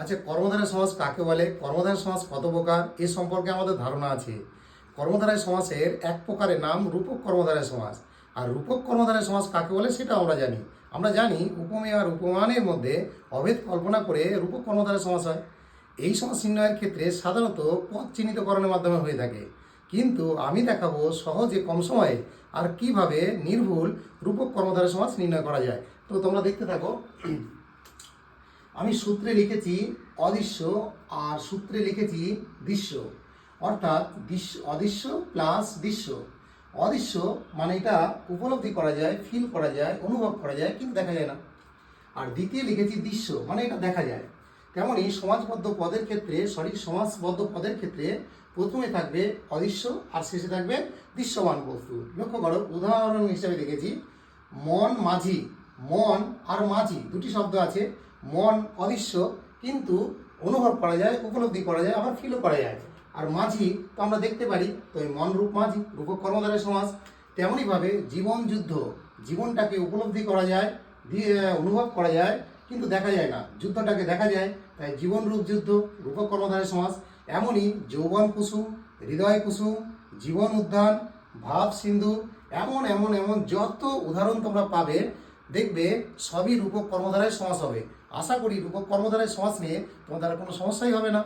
আচ্ছা কর্মধারয় সমাজ কাকে বলে? কর্মধারয় সমাজ কত প্রকার এ সম্পর্কে আমাদের ধারণা আছে। কর্মধারয় সমাজের এক প্রকারের নাম রূপক কর্মধারয় সমাজ। আর রূপক কর্মধারয় সমাজ কাকে বলে সেটা আমরা জানি। আমরা জানি উপমেয় আর উপমানের মধ্যে অভেদ কল্পনা করে রূপক কর্মধারয় সমাজ হয়। এই সমাজ নির্ণয়ের ক্ষেত্রে সাধারণত পথ চিহ্নিতকরণের মাধ্যমে হয়ে থাকে। কিন্তু আমি দেখাবো সহজে কম সময়ে আর কীভাবে নির্ভুল রূপক কর্মধারয় সমাজ নির্ণয় করা যায়। তো তোমরা দেখতে থাকো। আমি সূত্রে লিখেছি অদৃশ্য আর সূত্রে লিখেছি দৃশ্য। অর্থাৎ দৃশ্য, অদৃশ্য প্লাস দৃশ্য। অদৃশ্য মানে এটা উপলব্ধি করা যায় ফিল করা যায়, অনুভব করা যায়, কিন্তু দেখা যায় না। আর দ্বিতীয় লিখেছি দৃশ্য মানে এটা দেখা যায়। তেমনই সমাজবদ্ধ পদের ক্ষেত্রে, সঠিক সমাজবদ্ধ পদের ক্ষেত্রে প্রথমে থাকবে অদৃশ্য আর শেষে থাকবে দৃশ্যমান বস্তু। লক্ষ্য করো, উদাহরণ হিসেবে দেখেছি, মন মাঝি, মন আর মাঝি, দুটি শব্দ আছে। মন অদৃশ্য, কিন্তু অনুভব করা যায়, উপলব্ধি করা যায়, আবার ফিলও করা যায়। আর মাঝি, তো আমরা দেখতে পারি, তো এই মন রূপ মাঝি, রূপক কর্মধারের সমাজ তেমনইভাবে জীবন যুদ্ধ, জীবনটাকে উপলব্ধি করা যায় অনুভব করা যায়, কিন্তু দেখা যায় না। যুদ্ধটাকে দেখা যায়, তাই জীবন রূপ যুদ্ধ, রূপক কর্মধারের সমাজ, এমনই যৌবন কুসুম, হৃদয় কুসুম, জীবন উদ্যান, ভাব সিন্ধু, এমন এমন এমন যত উদাহরণ তোমরা পাবে দেখবে সবই রূপক কর্মধারায় সমাস হবে। আশা করি রূপক কর্মধারায় সমাস নিয়ে তোমার দ্বারা কোনো সমস্যাই হবে না।